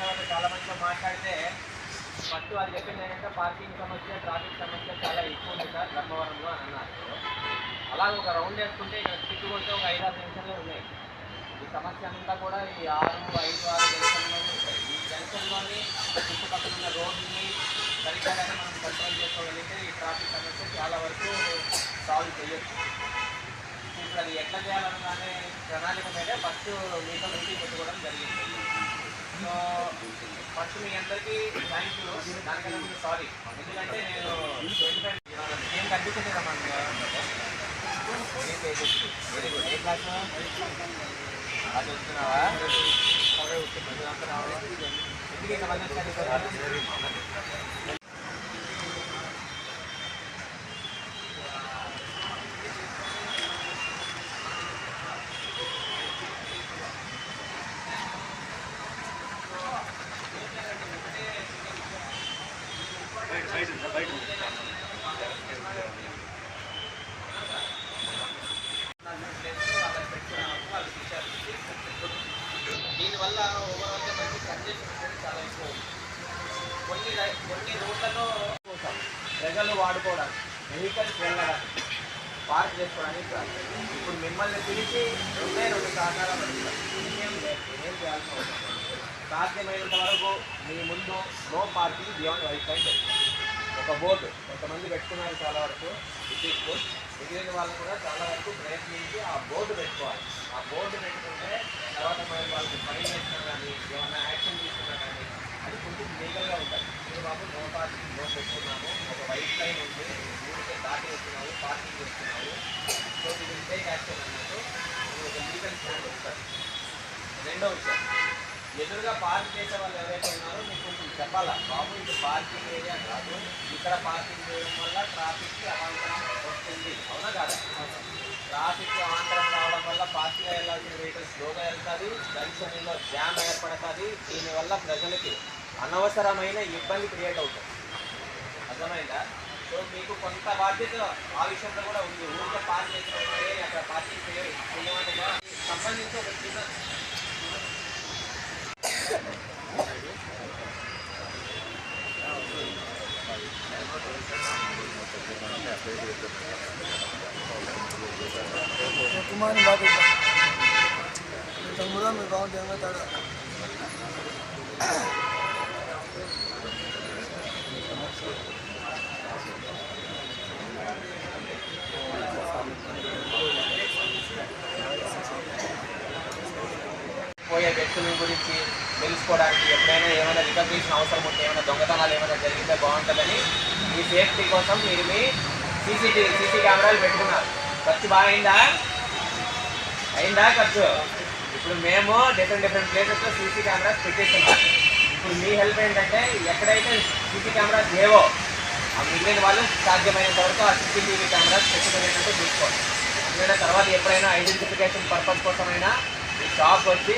తర్వాత చాలా మాట్లాడితే ఫస్ట్ వాళ్ళు చెప్పింది ఏంటంటే పార్కింగ్ సమస్య ట్రాఫిక్ సమస్య చాలా ఎక్కువ ఉంది సార్ ధర్మవరంలో అని అన్నారు అలాగే ఒక రౌండ్ వేసుకుంటే ఇక్కడ చుట్టుకొస్తే ఒక ఐదు ఆరు జంక్షన్లు ఉన్నాయి ఈ సమస్య అంతా కూడా ఈ ఆరు ఐదు ఆరు జంక్షన్లోనే ఉంటాయి ఈ జంక్షన్లోని చుట్టుపక్కల ఉన్న రోడ్ని సరిగ్గా మనం కంట్రోల్ చేసుకోగలిగితే ఈ ట్రాఫిక్ సమస్య చాలా వరకు సాల్వ్ చేయొచ్చు. ఇప్పుడు అది ఎట్లా చేయాలనగానే ప్రణాళిక మీద ఫస్ట్ మీతో మీటింగ్ పెట్టుకోవడం జరిగింది. సో ఫస్ట్ మీ అందరికీ థ్యాంక్ యూ దానికన్నా ముందు సారీ ఎందుకంటే నేను ఏం కనిపించలేదమ్మా వెరీ గుడ్ ఏ క్లాస్ అది వస్తున్నావా? రావాలి. ఇంత మంది వచ్చారు దీనివల్ల ఓవరాల్గా మనకి కంజెషన్ అనేది చాలా ఎక్కువ ఉంది. కొన్ని కొన్ని రోడ్లలో కోసం ప్రజలు వాడుకోవడానికి వెహికల్స్ వెళ్ళడానికి పార్క్ చేసుకోవడానికి ఇప్పుడు మిమ్మల్ని పిలిచి రెండే రెండు సహకారాలు అడుగుతాం. ఇంకేం ఏం చేయాల్సిన అవసరం సాధ్యమైనంత వరకు మీ ముందు no parking beyond white line ఒక బోర్డు కొంతమంది పెట్టుకున్నారు చాలా వరకు ఇది మిగిలిన వాళ్ళు కూడా చాలా వరకు ప్రయత్నించి ఆ బోర్డు పెట్టుకోవాలి. ఆ బోర్డు పెట్టుకుంటే తర్వాత మరి వాళ్ళకి ఫైన్ వేసినా కానీ ఏమైనా యాక్షన్ తీసుకున్నా కానీ అది కొంచెం లీగల్ బాబు నో పార్కింగ్ నో పెట్టుకున్నాము. ఒక వైట్ లైన్ ఉంది. ఊరికే దాటి వస్తున్నాము పార్కింగ్ చేస్తున్నాము. సో ఇది టేక్ యాక్షన్ అన్నట్టు ఒక లీగల్ స్టాండ్ వస్తుంది. రెండో విషయం. ఎదురుగా పార్క్ చేసే వాళ్ళు ఎవరైతే ఉన్నారో మీకు కొంచెం చెప్పాలా? బాబు ఇది పార్కింగ్ ఏరియా కాదు. ఇక్కడ పార్కింగ్ చేయడం వల్ల ట్రాఫిక్కి అవాంతరం వస్తుంది. అవునా కాదా? ట్రాఫిక్ అవాంతరం రావడం వల్ల పార్కింగ్ వెళ్ళాల్సిన వెహికల్స్ స్లోగా వెళ్తుంది జంక్షన్లో జామ్ ఏర్పడుతుంది దీనివల్ల ప్రజలకి అనవసరమైన ఇబ్బంది క్రియేట్ అవుతుంది అర్థమైందా? సో మీకు కొంత బాధ్యత ఆ విషయంలో కూడా ఉంది. ఊరికే పార్క్ చేసినప్పుడు అక్కడ పార్కింగ్ చేయ సంబంధించి ఒక చిన్న కుమారి బాగా మీ తమ్ముడు మీ బాగుంటే ఏమవుతాడు చనిపోయే వ్యక్తుల గురించి తెలుసుకోవడానికి ఎప్పుడైనా ఏమైనా రికగ్నిషన్ అవసరం ఉంటే ఏమైనా దొంగతనాలు ఏమైనా జరిగితే బాగుంటుందని మీ సేఫ్టీ కోసం మీరు మీ సీసీటీవీ సీసీ కెమెరాలు పెట్టుకున్నారు. ఖర్చు బాగా అయిందా? అయిందా ఖర్చు? ఇప్పుడు మేము డిఫరెంట్ డిఫరెంట్ ప్లేసెస్లో సీసీ కెమెరాస్ పెట్టేస్తున్నాం. ఇప్పుడు మీ హెల్ప్ ఏంటంటే ఎక్కడైతే సీసీ కెమెరాస్ లేవో ఆ మిగిలిన వాళ్ళు సాధ్యమైనంత వరకు ఆ సీసీటీవీ కెమెరాస్ పెట్టుకునేటట్టు చూసుకోండి. ఎందుకంటే తర్వాత ఎప్పుడైనా ఐడెంటిఫికేషన్ పర్పస్ కోసమైనా షాప్ వచ్చి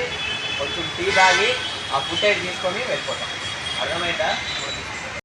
కొంచెం టీ తాగి ఆ ఫుటేజ్ తీసుకొని వెళ్ళిపోతాం. అర్థమైందా?